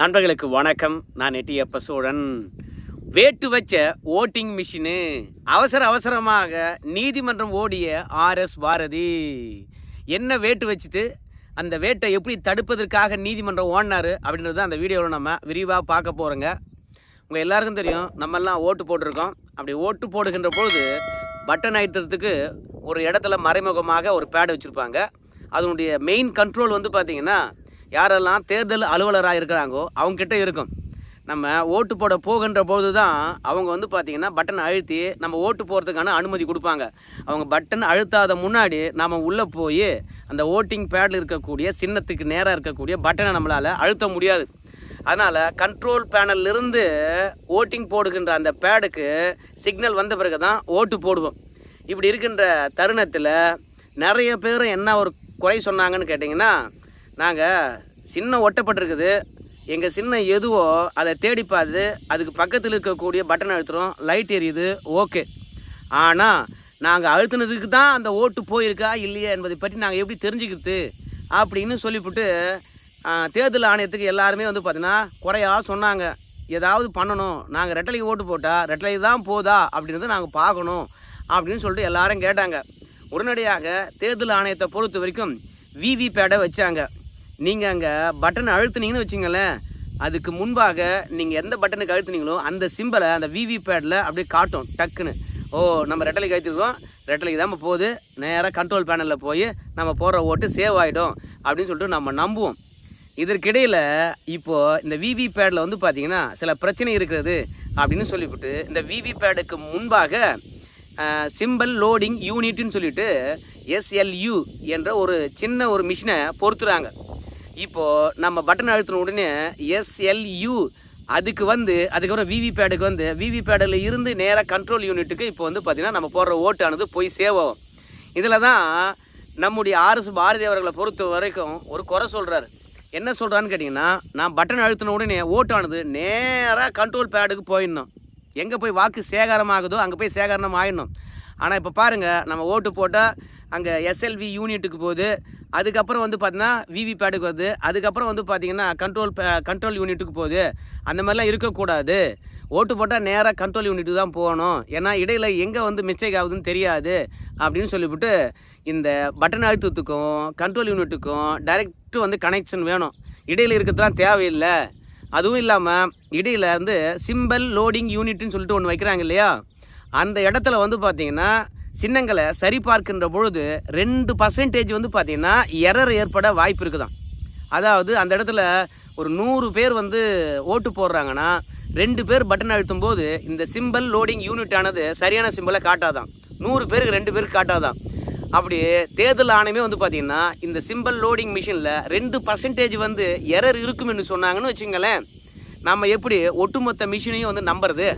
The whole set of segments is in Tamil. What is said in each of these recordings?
நண்பர்களுக்கு வணக்கம். நான் நெட்டியப்ப சோழன். வேட்டு வச்ச ஓட்டிங் மிஷினு அவசர அவசரமாக நீதிமன்றம் ஓடிய ஆர்எஸ் பாரதி. என்ன வேட்டு வச்சுட்டு அந்த வேட்டை எப்படி தடுப்பதற்காக நீதிமன்றம் ஓடினாரு அப்படின்றது அந்த வீடியோவில் நம்ம விரிவாக பார்க்க போகிறோங்க உங்கள் எல்லாருக்கும் தெரியும் நம்மெல்லாம் ஓட்டு போட்டிருக்கோம். அப்படி ஓட்டு போடுகின்ற பொழுது பட்டன் அழுத்துறதுக்கு ஒரு இடத்துல மறைமுகமாக ஒரு பேடை வச்சுருப்பாங்க. அதனுடைய மெயின் கண்ட்ரோல் வந்து பார்த்திங்கன்னா யாரெல்லாம் தேர்தல் அலுவலராக இருக்கிறாங்கோ அவங்கக்கிட்ட இருக்கும். நம்ம ஓட்டு போட போகின்ற போது தான் அவங்க வந்து பார்த்திங்கன்னா பட்டன் அழுத்தி நம்ம ஓட்டு போகிறதுக்கான அனுமதி கொடுப்பாங்க. அவங்க பட்டன் அழுத்தாத முன்னாடி நாம் உள்ளே போய் அந்த ஓட்டிங் பேடில் இருக்கக்கூடிய சின்னத்துக்கு நேராக இருக்கக்கூடிய பட்டனை நம்மளால் அழுத்த முடியாது. அதனால் கண்ட்ரோல் பேனல்லிருந்து ஓட்டிங் போடுகின்ற அந்த பேடுக்கு சிக்னல் வந்த பிறகு தான் ஓட்டு போடுவோம். இப்படி இருக்கின்ற தருணத்தில் நிறைய பேர் என்ன ஒரு குறை சொன்னாங்கன்னு கேட்டிங்கன்னா நாங்கள் சின்ன ஒட்டப்பட்டிருக்குது. எங்கள் சின்ன எதுவோ அதை தேடி பார்த்து அதுக்கு பக்கத்தில் இருக்கக்கூடிய பட்டன் அழுத்துறோம் லைட் எரியுது. ஓகே ஆனால் நாங்கள் அழுத்தினதுக்கு தான் அந்த ஓட்டு போயிருக்கா இல்லையா என்பதை பற்றி நாங்கள் எப்படி தெரிஞ்சுக்கிறது அப்படின்னு சொல்லிவிட்டு தேர்தல் ஆணையத்துக்கு எல்லாருமே வந்து பார்த்தீங்கன்னா குறையாக சொன்னாங்க. ஏதாவது பண்ணணும். நாங்கள் ரெட்டலைக்கு ஓட்டு போட்டால் ரெட்டலைக்கு தான் போதா அப்படின்றத நாங்கள் பார்க்கணும் அப்படின்னு சொல்லிட்டு எல்லாரும் கேட்டாங்க. உடனடியாக தேர்தல் ஆணையத்தை பொறுத்த வரைக்கும் விவி பேடை வச்சாங்க. நீங்கள் அங்கே பட்டன் அழுத்துனீங்கன்னு வச்சுங்களேன் அதுக்கு முன்பாக நீங்கள் எந்த பட்டனுக்கு அழுத்துனீங்களோ அந்த சிம்பலை அந்த விவி பேடில் அப்படியே காட்டும் டக்குன்னு. ஓ நம்ம ரெட்டலைக்கு அழுத்திருக்கோம். ரெட்டலைக்கு தான் போகுது. நேராக கண்ட்ரோல் பேனலில் போய் நம்ம போடுற ஓட்டு சேவ் ஆகிடும் அப்படின்னு சொல்லிட்டு நம்ம நம்புவோம். இதற்கிடையில் இப்போது இந்த விவி பேடில் வந்து பார்த்திங்கன்னா சில பிரச்சனை இருக்கிறது அப்படின்னு சொல்லிவிட்டு இந்த விவி பேடுக்கு முன்பாக சிம்பிள் லோடிங் யூனிட்னு சொல்லிட்டு எஸ்எல்யூ என்ற ஒரு சின்ன ஒரு மிஷினை பொறுத்துறாங்க இப்போது நம்ம பட்டன் அழுத்தின உடனே எஸ்எல்யூ அதுக்கு வந்து அதுக்கப்புறம் விவி பேடுக்கு வந்து விவி பேடில் இருந்து நேராக கண்ட்ரோல் யூனிட்டுக்கு இப்போ வந்து பார்த்திங்கன்னா நம்ம போடுற ஓட்டானது போய் சேவ் ஆகும். இதில் தான் நம்முடைய ஆர்எஸ் பாரதி அவர்களை பொறுத்த வரைக்கும் ஒரு குறை சொல்கிறாரு என்ன சொல்கிறான்னு கேட்டிங்கன்னா நான் பட்டன் அழுத்தின உடனே ஓட்டானது நேராக கண்ட்ரோல் பேடுக்கு போயிடணும். எங்கே போய் வாக்கு சேகரமாகுதோ அங்கே போய் சேகரணம் ஆயிடணும். ஆனால் இப்போ பாருங்கள் நம்ம ஓட்டு போட்டால் அங்கே எஸ்எல்வி யூனிட்டுக்கு போகுது. அதுக்கப்புறம் வந்து பார்த்தீங்கன்னா விவி பேடுக்கு வருது. அதுக்கப்புறம் வந்து பார்த்தீங்கன்னா கண்ட்ரோல் கண்ட்ரோல் யூனிட்டுக்கு போகுது. அந்த மாதிரிலாம் இருக்கக்கூடாது. ஓட்டு போட்டால் நேராக கண்ட்ரோல் யூனிட்டுக்கு தான் போகணும். ஏன்னா இடையில் எங்கே வந்து மிஸ்டேக் ஆகுதுன்னு தெரியாது. அப்படின்னு சொல்லிவிட்டு இந்த பட்டன் அழுத்தத்துக்கும் கண்ட்ரோல் யூனிட்டுக்கும் டைரெக்டு வந்து கனெக்ஷன் வேணும். இடையில் இருக்கிறதுலாம் தேவையில்லை. அதுவும் இல்லாமல் இடையில வந்து சிம்பிள் லோடிங் யூனிட்னு சொல்லிட்டு ஒன்று வைக்கிறாங்க இல்லையா? அந்த இடத்துல வந்து பார்த்திங்கன்னா சின்னங்களை சரி பார்க்கின்ற பொழுது ரெண்டு பர்சன்டேஜ் வந்து பார்த்திங்கன்னா எரர் ஏற்பட வாய்ப்பு இருக்குதான் அதாவது அந்த இடத்துல ஒரு நூறு பேர் வந்து ஓட்டு போடுறாங்கன்னா ரெண்டு பேர் பட்டன் அழுத்தும் போது இந்த சிம்பிள் லோடிங் யூனிட் ஆனது சரியான சிம்பிளை காட்டாதான் நூறு பேருக்கு ரெண்டு பேருக்கு காட்டாதான் அப்படி தேர்தல் ஆணையமே வந்து பார்த்திங்கன்னா இந்த சிம்பிள் லோடிங் மிஷினில் ரெண்டு பர்சன்டேஜ் வந்து எரர் இருக்கும்னு சொன்னாங்கன்னு வச்சுங்களேன் நம்ம எப்படி ஒட்டுமொத்த மிஷினையும் வந்து நம்புறது?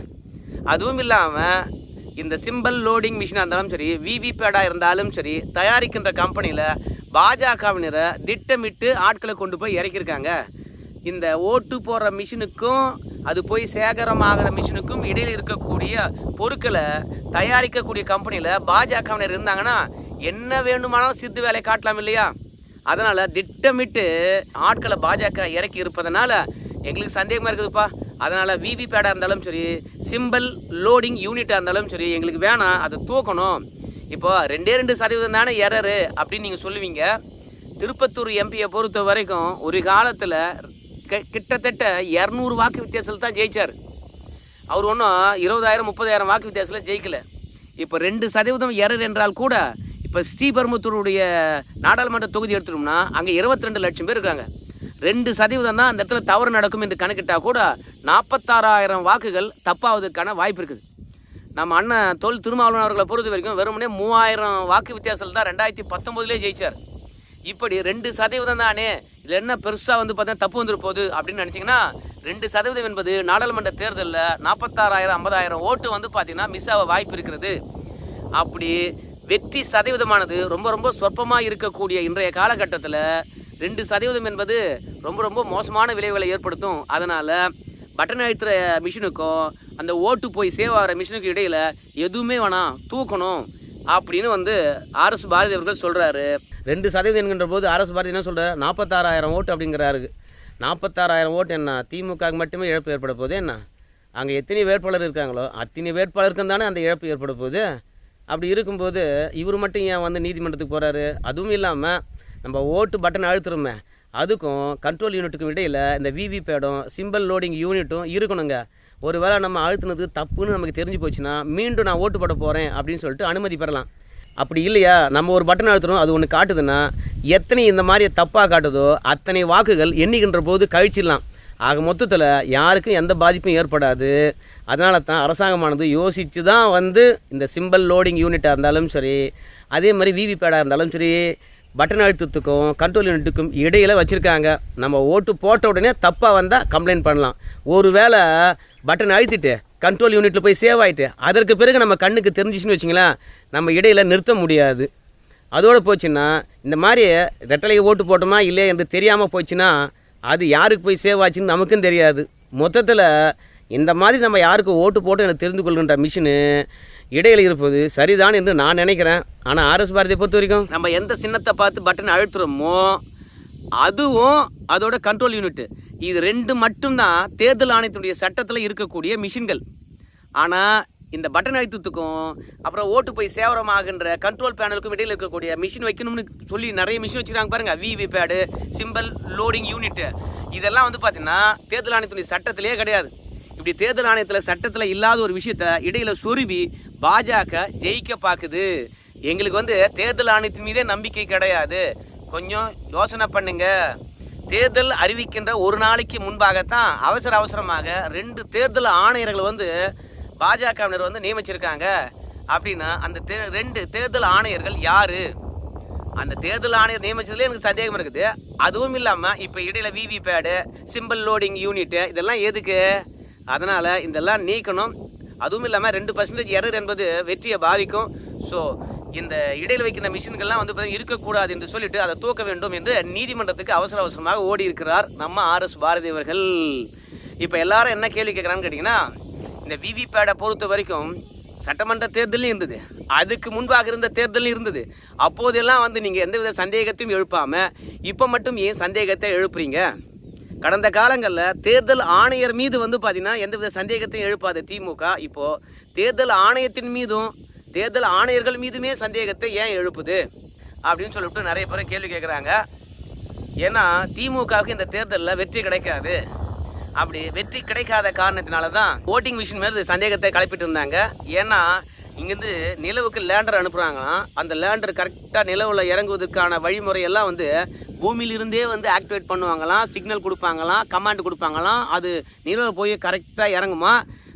அதுவும் இல்லாமல் இந்த சிம்பிள் லோடிங் மிஷினாக இருந்தாலும் சரி விவிபேடாக இருந்தாலும் சரி தயாரிக்கின்ற கம்பெனியில் பாஜகவினரை திட்டமிட்டு ஆட்களை கொண்டு போய் இறக்கியிருக்காங்க. இந்த ஓட்டு போடுற மிஷினுக்கும் அது போய் சேகரமாகிற மிஷினுக்கும் இடையில் இருக்கக்கூடிய பொருட்களை தயாரிக்கக்கூடிய கம்பெனியில் பாஜகவினர் இருந்தாங்கன்னா என்ன வேணுமானாலும் சித்து வேலையை காட்டலாம் இல்லையா? அதனால் திட்டமிட்டு ஆட்களை பாஜக இறக்கி இருப்பதனால எங்களுக்கு சந்தேகமாக இருக்குதுப்பா. அதனால் விவி பேடாக இருந்தாலும் சரி சிம்பிள் லோடிங் யூனிட்டாக இருந்தாலும் சரி எங்களுக்கு வேணாம். அதை தூக்கணும். இப்போது ரெண்டே ரெண்டு சதவீதம் தானே எரரு அப்படின்னு நீங்கள் சொல்லுவீங்க. திருப்பத்தூர் எம்பியை பொறுத்த வரைக்கும் ஒரு காலத்தில் கிட்டத்தட்ட இரநூறு வாக்கு வித்தியாசத்தில் தான் ஜெயிச்சார். அவர் ஒன்றும் இருபதாயிரம் முப்பதாயிரம் வாக்கு வித்தியாசத்தில் ஜெயிக்கலை. இப்போ ரெண்டு சதவீதம் எரர் என்றால் கூட இப்போ ஸ்ரீபெரும்புத்தூருடைய நாடாளுமன்ற தொகுதி எடுத்துட்டோம்னா அங்கே இருபத்தி ரெண்டு லட்சம் பேர் இருக்காங்க. ரெண்டு சதவீதம் தான் அந்த இடத்துல தவறு நடக்கும் என்று கணக்கிட்டால் கூட நாற்பத்தாறாயிரம் வாக்குகள் தப்பாவதற்கான வாய்ப்பு இருக்குது. நம்ம அண்ணன் தொல் திருமாவளவன் அவர்களை பொறுத்த வரைக்கும் வெறுமனே மூவாயிரம் வாக்கு வித்தியாசத்தில் தான் ரெண்டாயிரத்தி பத்தொம்போதுலேயே ஜெயிச்சார். இப்படி ரெண்டு சதவீதம் தானே இதில் என்ன பெருசாக வந்து பார்த்தா தப்பு வந்துரு போகுது அப்படின்னு நினச்சிங்கன்னா ரெண்டு சதவீதம் என்பது நாடாளுமன்ற தேர்தலில் நாற்பத்தாறாயிரம் ஐம்பதாயிரம் ஓட்டு வந்து பார்த்தீங்கன்னா மிஸ் ஆக வாய்ப்பு இருக்கிறது. அப்படி வெற்றி சதவீதமானது ரொம்ப ரொம்ப சொற்பமாக இருக்கக்கூடிய இன்றைய காலகட்டத்தில் ரெண்டு சதவீதம் என்பது ரொம்ப ரொம்ப மோசமான விளைவுகளை ஏற்படுத்தும். அதனால் பட்டன் அழுத்துற மிஷினுக்கும் அந்த ஓட்டு போய் சேவ் ஆகிற மிஷினுக்கும் இடையில் எதுவுமே வேணாம் தூக்கணும் அப்படின்னு வந்து ஆர்எஸ் பாரதி அவர்கள் சொல்கிறாரு ரெண்டு சதவீதம் என்கின்ற போது ஆர்எஸ் பாரதி என்ன சொல்கிறார் நாற்பத்தாறாயிரம் ஓட்டு அப்படிங்கிறாரு. நாற்பத்தாறாயிரம் ஓட்டு என்ன? திமுக மட்டுமே இழப்பு ஏற்பட போகுது என்ன? அங்கே எத்தனை வேட்பாளர் இருக்காங்களோ அத்தனை வேட்பாளருக்கும் தானே அந்த இழப்பு ஏற்பட போகுது. அப்படி இருக்கும்போது இவர் மட்டும் ஏன் வந்து நீதிமன்றத்துக்கு போகிறாரு அதுவும் இல்லாமல் நம்ம ஓட்டு பட்டன் அழுத்துறோமே அதுக்கும் கண்ட்ரோல் யூனிட்டுக்கும் இடையில் இந்த விவி பேடும் சிம்பிள் லோடிங் யூனிட்டும் இருக்கணுங்க. ஒரு வேளை நம்ம அழுத்துனது தப்புன்னு நமக்கு தெரிஞ்சு போச்சுன்னா மீண்டும் நான் ஓட்டு போட போகிறேன் அப்படின்னு சொல்லிட்டு அனுமதி பெறலாம். அப்படி இல்லையா? நம்ம ஒரு பட்டன் அழுத்துறோம் அது ஒன்று காட்டுதுன்னா எத்தனை இந்த மாதிரி தப்பாக காட்டுதோ அத்தனை வாக்குகள் எண்ணிக்கின்ற போது கழிச்சிடலாம். ஆக மொத்தத்தில் யாருக்கும் எந்த பாதிப்பும் ஏற்படாது. அதனால தான் அரசாங்கமானது யோசித்து தான் வந்து இந்த சிம்பிள் லோடிங் யூனிட்டாக இருந்தாலும் சரி அதே மாதிரி விவி பேடாக இருந்தாலும் சரி பட்டன் அழுத்தத்துக்கும் கண்ட்ரோல் யூனிட்டுக்கும் இடையில் வச்சுருக்காங்க. நம்ம ஓட்டு போட்ட உடனே தப்பாக வந்தால் கம்ப்ளைண்ட் பண்ணலாம். ஒரு வேளை பட்டன் அழுத்திட்டு கண்ட்ரோல் யூனிட்டில் போய் சேவ் ஆகிட்டு அதற்கு பிறகு நம்ம கண்ணுக்கு தெரிஞ்சிச்சுன்னு வச்சிங்களேன் நம்ம இடையில் நிறுத்த முடியாது. அதோடு போச்சுன்னா இந்த மாதிரி ரெட்டலைக்கு ஓட்டு போட்டோமா இல்லையா என்று தெரியாமல் போச்சுன்னா அது யாருக்கு போய் சேவ் ஆச்சுன்னு நமக்கும் தெரியாது. மொத்தத்தில் இந்த மாதிரி நம்ம யாருக்கு ஓட்டு போட்டு எனக்கு தெரிந்து கொள்கின்ற மிஷினு இடையில் இருப்பது சரிதான் என்று நான் நினைக்கிறேன். ஆனால் ஆர்எஸ் பாரதியை பொறுத்த வரைக்கும் நம்ம எந்த சின்னத்தை பார்த்து பட்டன் அழுத்துறோமோ அதுவும் அதோட கண்ட்ரோல் யூனிட் இது ரெண்டு மட்டும்தான் தேர்தல் ஆணையத்துடைய சட்டத்தில் இருக்கக்கூடிய மிஷின்கள் ஆனால் இந்த பட்டன் அழுத்தத்துக்கும் அப்புறம் ஓட்டு போய் சேவரமாகின்ற கண்ட்ரோல் பேனலுக்கும் இடையில் இருக்கக்கூடிய மிஷின் வைக்கணும்னு சொல்லி நிறைய மிஷின் வச்சுக்கிறாங்க பாருங்கள் விவி பேடு சிம்பிள் லோடிங் யூனிட்டு இதெல்லாம் வந்து பார்த்திங்கன்னா தேர்தல் ஆணையத்துடைய சட்டத்திலே கிடையாது. இப்படி தேர்தல் ஆணையத்தில் சட்டத்தில் இல்லாத ஒரு விஷயத்த இடையில சொருவி பாஜக ஜெயிக்க பார்க்குது எங்களுக்கு வந்து தேர்தல் ஆணையத்தின் மீதே நம்பிக்கை கிடையாது. கொஞ்சம் யோசனை பண்ணுங்க. தேர்தல் அறிவிக்கின்ற ஒரு நாளைக்கு முன்பாகத்தான் அவசர அவசரமாக ரெண்டு தேர்தல் ஆணையர்களை வந்து பாஜகவினர் வந்து நியமிச்சிருக்காங்க. அப்படின்னா அந்த தே ரெண்டு தேர்தல் ஆணையர்கள் யாரு? அந்த தேர்தல் ஆணையர் நியமிச்சதுல எனக்கு சந்தேகம் இருக்குது. அதுவும் இல்லாமல் இப்போ இடையில விவி பேடு சிம்பிள் லோடிங் யூனிட்டு இதெல்லாம் எதுக்கு? அதனால் இதெல்லாம் நீக்கணும். அதுவும் இல்லாமல் ரெண்டு பர்சன்டேஜ் எரர் என்பது வெற்றியை பாதிக்கும். ஸோ இந்த இடையில் வைக்கிற மிஷின்கள்லாம் வந்து பார்த்தீங்கன்னா இருக்கக்கூடாது என்று சொல்லிட்டு அதை தூக்க வேண்டும் என்று நீதிமன்றத்துக்கு அவசர அவசரமாக ஓடி இருக்கிறார் நம்ம ஆர்எஸ் பாரதி அவர்கள். இப்போ எல்லாரும் என்ன கேள்வி கேட்குறான்னு கேட்டிங்கன்னா இந்த விவி பேடை பொறுத்த வரைக்கும் சட்டமன்ற தேர்தலும் இருந்தது. அதுக்கு முன்பாக இருந்த தேர்தலும் இருந்தது. அப்போதெல்லாம் வந்து நீங்கள் எந்தவித சந்தேகத்தையும் எழுப்பாமல் இப்போ மட்டும் ஏன் சந்தேகத்தை எழுப்புறீங்க? கடந்த காலங்களில் தேர்தல் ஆணையர் மீது வந்து பார்த்தீங்கன்னா எந்தவித சந்தேகத்தையும் எழுப்பாத திமுக. இப்போது தேர்தல் ஆணையத்தின் மீதும் தேர்தல் ஆணையர்கள் மீதுமே சந்தேகத்தை ஏன் எழுப்புது? அப்படின்னு சொல்லிட்டு நிறைய பேர் கேள்வி கேட்குறாங்க ஏன்னா திமுகவுக்கு இந்த தேர்தலில் வெற்றி கிடைக்காது. அப்படி வெற்றி கிடைக்காத காரணத்தினால தான் ஓட்டிங் மிஷின் மேலே சந்தேகத்தை கிளப்பிட்டு இருந்தாங்க. ஏன்னா இங்கேருந்து நிலவுக்கு லேண்டர் அனுப்புகிறாங்களாம் அந்த லேண்டர் கரெக்டாக நிலவில் இறங்குவதற்கான வழிமுறையெல்லாம் வந்து பூமியிலிருந்தே வந்து ஆக்டிவேட் பண்ணுவாங்களாம் சிக்னல் கொடுப்பாங்களாம் கமாண்ட் கொடுப்பாங்களாம். அது நிலவில் போய் கரெக்டாக இறங்குமா?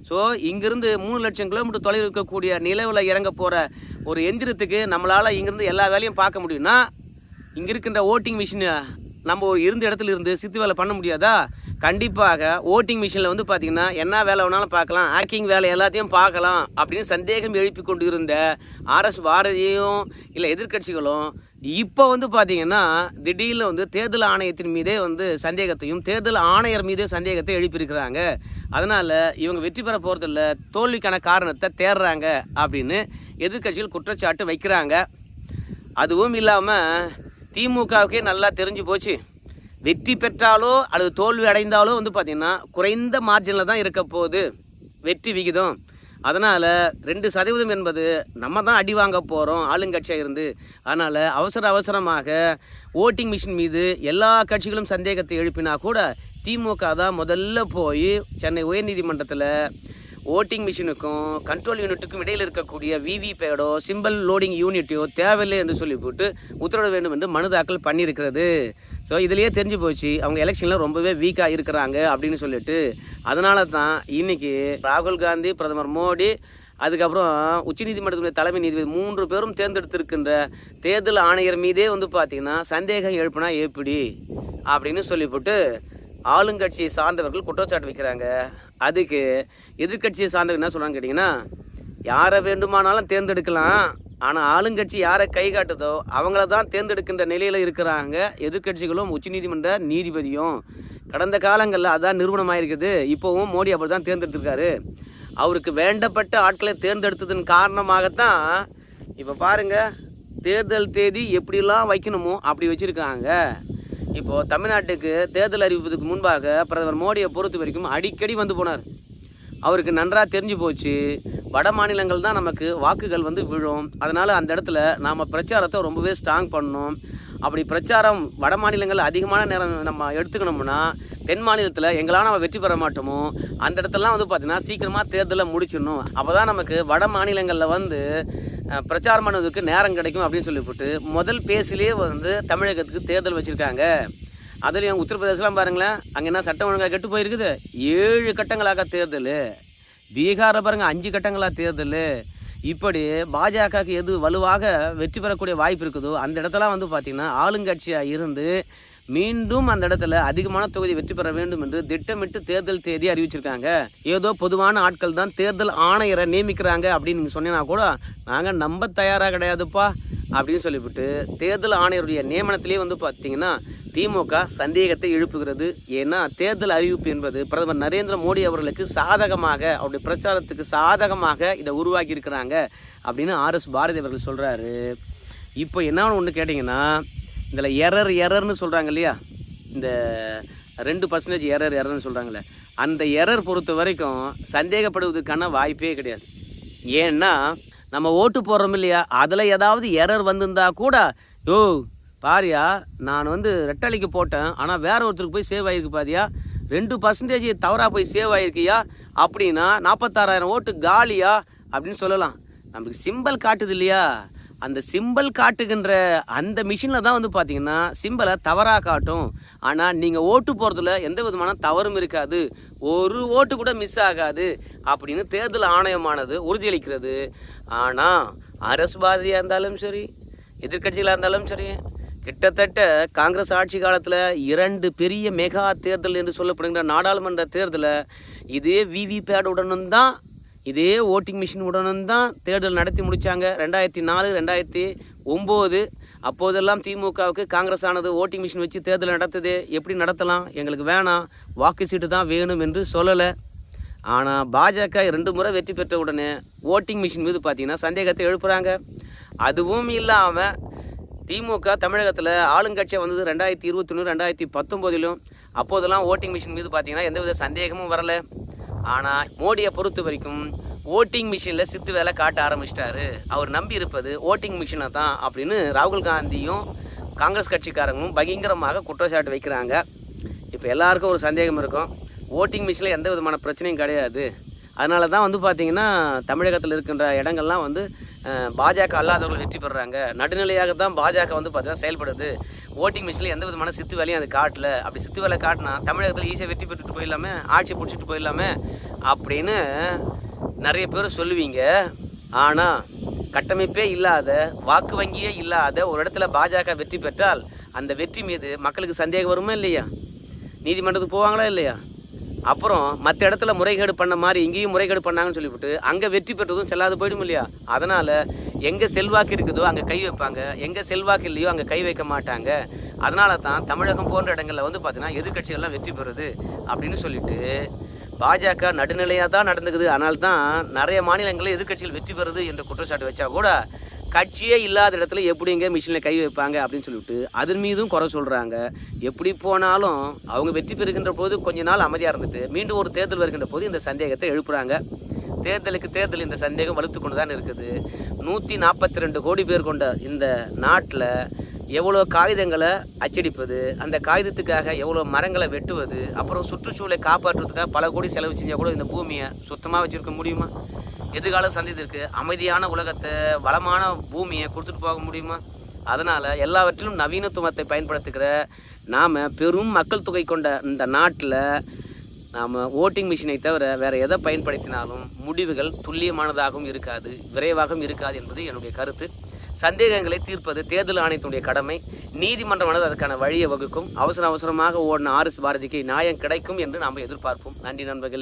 ஸோ இங்கேருந்து மூணு லட்சம் கிலோமீட்டர் தொலைவில் இருக்கக்கூடிய நிலவில் இறங்க போகிற ஒரு எந்திரத்துக்கு நம்மளால் இங்கேருந்து எல்லா வேலையும் பார்க்க முடியும்னா இங்கே இருக்கின்ற ஓட்டிங் மிஷின் நம்ம இருந்த இடத்துல இருந்து சித்து வேலை பண்ண முடியாதா? கண்டிப்பாக ஓட்டிங் மிஷினில் வந்து பார்த்திங்கன்னா என்ன வேலை வேணாலும் பார்க்கலாம். ஹேக்கிங் வேலை எல்லாத்தையும் பார்க்கலாம் அப்படின்னு சந்தேகம் எழுப்பி கொண்டு இருந்த ஆர்எஸ் பாரதியும் இல்லை எதிர்க்கட்சிகளும் இப்போ வந்து பார்த்தீங்கன்னா திடீர்னு வந்து தேர்தல் ஆணையத்தின் மீதே வந்து சந்தேகத்தையும் தேர்தல் ஆணையர் மீதே சந்தேகத்தை எழுப்பியிருக்கிறாங்க. அதனால் இவங்க வெற்றி பெற போகிறதில்ல தோல்விக்கான காரணத்தை தேடுறாங்க அப்படின்னு எதிர்க்கட்சிகள் குற்றச்சாட்டு வைக்கிறாங்க. அதுவும் இல்லாமல் திமுகவுக்கே நல்லா தெரிஞ்சு போச்சு. வெற்றி பெற்றாலோ அல்லது தோல்வி அடைந்தாலோ வந்து பார்த்திங்கன்னா குறைந்த மார்ஜினில் தான் இருக்க போகுது. வெற்றி விகிதம். அதனால் ரெண்டு சதவீதம் என்பது நம்ம தான் அடி வாங்க போகிறோம் ஆளுங்கட்சியாக இருந்து. அதனால் அவசர அவசரமாக ஓட்டிங் மிஷின் மீது எல்லா கட்சிகளும் சந்தேகத்தை எழுப்பினா கூட திமுக தான் முதல்ல போய் சென்னை உயர்நீதிமன்றத்தில் ஓட்டிங் மிஷினுக்கும் கண்ட்ரோல் யூனிட்டுக்கும் இடையில் இருக்கக்கூடிய விவி பேடோ சிம்பிள் லோடிங் யூனிட்டோ தேவையில்லை என்று சொல்லி போட்டு உத்தரவிட வேண்டும் என்று மனு தாக்கல் பண்ணியிருக்கிறது. ஸோ இதுலேயே தெரிஞ்சு போச்சு அவங்க எலெக்ஷனில் ரொம்பவே வீக்காக இருக்கிறாங்க அப்படின்னு சொல்லிட்டு. அதனால தான் இன்னைக்கு ராகுல் காந்தி பிரதமர் மோடி அதுக்கப்புறம் உச்சநீதிமன்றத்துடைய தலைமை நீதிபதி மூன்று பேரும் தேர்ந்தெடுத்திருக்கின்ற தேர்தல் ஆணையர் மீதே வந்து பார்த்திங்கன்னா சந்தேகம் எழுப்பினா எப்படி? அப்படின்னு சொல்லிவிட்டு ஆளுங்கட்சியை சார்ந்தவர்கள் குற்றச்சாட்டு வைக்கிறாங்க. அதுக்கு எதிர்க்கட்சியை சார்ந்தவங்க என்ன சொல்கிறாங்க கேட்டிங்கன்னா யாரை வேண்டுமானாலும் தேர்ந்தெடுக்கலாம். ஆனால் ஆளுங்கட்சி யாரை கை காட்டுதோ அவங்கள தான் தேர்ந்தெடுக்கின்ற நிலையில் இருக்கிறாங்க. எதிர்க்கட்சிகளும் உச்சநீதிமன்ற நீதிபதியும். கடந்த காலங்களில் அதான் நிறுவனமாயிருக்குது. இப்போவும் மோடி அப்படி தான் தேர்ந்தெடுத்திருக்காரு. அவருக்கு வேண்டப்பட்ட ஆட்களை தேர்ந்தெடுத்ததன் காரணமாகத்தான் இப்போ பாருங்கள் தேர்தல் தேதி எப்படிலாம் வைக்கணுமோ அப்படி வச்சுருக்காங்க. இப்போது தமிழ்நாட்டுக்கு தேர்தல் அறிவிப்பதுக்கு முன்பாக பிரதமர் மோடியை பொறுத்த வரைக்கும் அடிக்கடி வந்து போனார். அவருக்கு நன்றாக தெரிஞ்சு போச்சு. வட மாநிலங்கள் தான் நமக்கு வாக்குகள் வந்து விழும். அதனால் அந்த இடத்துல நாம் பிரச்சாரத்தை ரொம்பவே ஸ்ட்ராங் பண்ணணும். அப்படி பிரச்சாரம் வட மாநிலங்கள் அதிகமான நேரம் நம்ம எடுத்துக்கணும்னா தென் மாநிலத்தில் எங்களால் நம்ம வெற்றி பெற மாட்டோமோ அந்த இடத்துலலாம் வந்து பார்த்திங்கன்னா சீக்கிரமாக தேர்தலை முடிச்சிடணும். அப்போ தான் நமக்கு வட மாநிலங்களில் வந்து பிரச்சாரம் பண்ணதுக்கு நேரம் கிடைக்கும் அப்படின்னு சொல்லிவிட்டு முதல் பேசிலே வந்து தமிழகத்துக்கு தேர்தல் வச்சுருக்காங்க. அதுலேயும் உத்தரப்பிரதேசலாம் பாருங்களேன் அங்கே என்ன சட்டம் ஒழுங்காக கெட்டு போயிருக்குது? ஏழு கட்டங்களாக தேர்தல். பீகாரை பாருங்கள் அஞ்சு கட்டங்களாக தேர்தல். இப்படி பாஜகவுக்கு எது வலுவாக வெற்றி பெறக்கூடிய வாய்ப்பு இருக்குதோ அந்த இடத்துல வந்து பார்த்திங்கன்னா ஆளுங்கட்சியாக இருந்து மீண்டும் அந்த இடத்துல அதிகமான தொகுதி வெற்றி பெற வேண்டும் என்று திட்டமிட்டு தேர்தல் தேதி அறிவிச்சிருக்காங்க. ஏதோ பொதுவான ஆட்கள் தான் தேர்தல் ஆணையரை நியமிக்கிறாங்க அப்படின்னு நீங்கள் சொன்னீங்கன்னா கூட நாங்கள் நம்ப தயாராக கிடையாதுப்பா அப்படின்னு சொல்லிவிட்டு தேர்தல் ஆணையருடைய நியமனத்திலே வந்து பார்த்தீங்கன்னா திமுக சந்தேகத்தை எழுப்புகிறது. ஏன்னா தேர்தல் அறிவிப்பு என்பது பிரதமர் நரேந்திர மோடி அவர்களுக்கு சாதகமாக அவருடைய பிரச்சாரத்துக்கு சாதகமாக இதை உருவாக்கி இருக்கிறாங்க அப்படின்னு ஆர்எஸ் பாரதி அவர்கள் சொல்கிறாரு இப்போ என்ன ஒன்று கேட்டிங்கன்னா இதில் எரர் எரர்னு சொல்கிறாங்க இல்லையா? இந்த ரெண்டு பர்சன்டேஜ் எரர் எரர்னு சொல்கிறாங்களே அந்த எரர் பொறுத்த வரைக்கும் சந்தேகப்படுவதற்கான வாய்ப்பே கிடையாது. ஏன்னா நம்ம ஓட்டு போடுறோம் இல்லையா? அதில் ஏதாவது எரர் வந்திருந்தா கூட யோ பாரியா நான் வந்து ரெட்டலைக்கு போட்டேன். ஆனால் வேற ஒருத்தருக்கு போய் சேவ் ஆகிருக்கு பாதியா ரெண்டு பர்சன்டேஜ் தவறாக போய் சேவ் ஆகிருக்கியா அப்படின்னா நாற்பத்தாறாயிரம் ஓட்டு காலியா? அப்படின்னு சொல்லலாம். நமக்கு சிம்பல் காட்டுது இல்லையா? அந்த சிம்பல் காட்டுகின்ற அந்த மிஷினில் தான் வந்து பார்த்தீங்கன்னா சிம்பலை தவறாக காட்டும். ஆனால் நீங்கள் ஓட்டு போகிறதுல எந்த விதமான தவறும் இருக்காது. ஒரு ஓட்டு கூட மிஸ் ஆகாது அப்படின்னு தேர்தல் ஆணையமானது உறுதியளிக்கிறது. ஆனால் அரசு பாரதியாக இருந்தாலும் சரி எதிர்க்கட்சிகளாக இருந்தாலும் சரி கிட்டத்தட்ட காங்கிரஸ் ஆட்சி காலத்தில் இரண்டு பெரிய மெகா தேர்தல் என்று சொல்லப்படுகின்ற நாடாளுமன்ற தேர்தலை இதே விவிபேட் உடனும் தான் இதே ஓட்டிங் மிஷின் உடனும் தான் தேர்தல் நடத்தி முடித்தாங்க ரெண்டாயிரத்தி நாலு ரெண்டாயிரத்தி ஒம்பது. அப்போதெல்லாம் திமுகவுக்கு காங்கிரஸ் ஆனது ஓட்டிங் மிஷின் வச்சு தேர்தல் நடத்துது. எப்படி நடத்தலாம்? எங்களுக்கு வேணாம். வாக்கு சீட்டு தான் வேணும் என்று சொல்லலை. ஆனால் பாஜக ரெண்டு முறை வெற்றி பெற்ற உடனே ஓட்டிங் மிஷின் மீது பார்த்தீங்கன்னா சந்தேகத்தை எழுப்புகிறாங்க அதுவும் இல்லாமல் திமுக தமிழகத்தில் ஆளுங்கட்சியாக வந்தது ரெண்டாயிரத்தி இருபத்தொன்று ரெண்டாயிரத்தி பத்தொம்போதிலும். அப்போதெல்லாம் ஓட்டிங் மிஷின் மீது பார்த்தீங்கன்னா எந்தவித சந்தேகமும் வரலை. ஆனால் மோடியை பொறுத்த வரைக்கும் ஓட்டிங் மிஷினில் சித்து வேலை காட்ட ஆரம்பிச்சிட்டாரு. அவர் நம்பி இருப்பது ஓட்டிங் மிஷினை தான் அப்படின்னு ராகுல் காந்தியும் காங்கிரஸ் கட்சிக்காரங்களும் பயங்கரமாக குற்றச்சாட்டு வைக்கிறாங்க. இப்போ எல்லாருக்கும் ஒரு சந்தேகம் இருக்கும். ஓட்டிங் மிஷினில் எந்த விதமான பிரச்சனையும் கிடையாது. அதனால தான் வந்து பார்த்திங்கன்னா தமிழகத்தில் இருக்கின்ற இடங்கள்லாம் வந்து பாஜக அல்லாதவர்கள் வெற்றி பெறுறாங்க நடுநிலையாக தான் பாஜக வந்து பார்த்திங்கன்னா செயல்படுது. ஓட்டிங் மிஷினில் எந்த விதமான சித்து வேலையும் அது காட்டல. அப்படி சித்து வேலை காட்டினா தமிழகத்தில் ஈஸியாக வெற்றி பெற்றுட்டு போயிடலாமே ஆட்சி பிடிச்சிட்டு போயிடலாமே அப்படின்னு நிறைய பேர் சொல்லுவீங்க. ஆனால் கட்டமைப்பே இல்லாத வாக்கு வங்கியே இல்லாத ஒரு இடத்துல பாஜக வெற்றி பெற்றால் அந்த வெற்றி மீது மக்களுக்கு சந்தேகம் வருமா இல்லையா? நீதிமன்றத்துக்கு போவாங்களா இல்லையா? அப்புறம் மற்ற இடத்துல முறைகேடு பண்ண மாதிரி இங்கேயும் முறைகேடு பண்ணாங்கன்னு சொல்லிவிட்டு அங்கே வெற்றி பெற்றதும் செல்லாது போயிடும் இல்லையா? அதனால் எங்கே செல்வாக்கு இருக்குதோ அங்கே கை வைப்பாங்க. எங்கே செல்வாக்கு இல்லையோ அங்கே கை வைக்க மாட்டாங்க. அதனால தான் தமிழகம் போன்ற இடங்களில் வந்து பார்த்தீங்கன்னா எதிர்கட்சிகள்லாம் வெற்றி பெறுது அப்படின்னு சொல்லிட்டு பாஜக நடுநிலையாக தான் நடந்துக்குது. அதனால தான் நிறைய மாநிலங்களில் எதிர்க்கட்சிகள் வெற்றி பெறுது என்ற குற்றச்சாட்டு வச்சா கூட கட்சியே இல்லாத இடத்துல எப்படிங்க மிஷினில் கை வைப்பாங்க அப்படின்னு சொல்லிட்டு அதன் மீதும் குறை சொல்கிறாங்க எப்படி போனாலும் அவங்க வெற்றி பெறுகின்ற போது கொஞ்ச நாள் அமைதியாக இருந்துட்டு மீண்டும் ஒரு தேர்தல் வருகின்ற போது இந்த சந்தேகத்தை எழுப்புறாங்க. தேர்தலுக்கு தேர்தல் இந்த சந்தேகம் வலுத்து கொண்டு தான் இருக்குது. நூற்றி நாற்பத்தி ரெண்டு கோடி பேர் கொண்ட இந்த நாட்டில் எவ்வளோ காகிதங்களை அச்சடிப்பது அந்த காகிதத்துக்காக எவ்வளோ மரங்களை வெட்டுவது அப்புறம் சுற்றுச்சூழலை காப்பாற்றுறதுக்காக பல கோடி செலவு செஞ்சால் கூட இந்த பூமியை சுத்தமாக வச்சுருக்க முடியுமா? எதிர்கால சந்தித்திற்கு அமைதியான உலகத்தை வளமான பூமியை கொடுத்துட்டு போக முடியுமா? அதனால் எல்லாவற்றிலும் நவீனத்துவத்தை பயன்படுத்துகிற நாம் பெரும் மக்கள் தொகை கொண்ட இந்த நாட்டில் நாம் ஓட்டிங் மிஷினை தவிர வேறு எதை பயன்படுத்தினாலும் முடிவுகள் துல்லியமானதாகவும் இருக்காது விரைவாகவும் இருக்காது என்பது என்னுடைய கருத்து. சந்தேகங்களை தீர்ப்பது தேர்தல் ஆணையத்தினுடைய கடமை. நீதிமன்றமானது அதற்கான வழியை வகுக்கும். அவசர அவசரமாக ஓடின ஆர்எஸ் பாரதிக்கு நியாயம் கிடைக்கும் என்று நாம் எதிர்பார்ப்போம். நன்றி நண்பர்களே.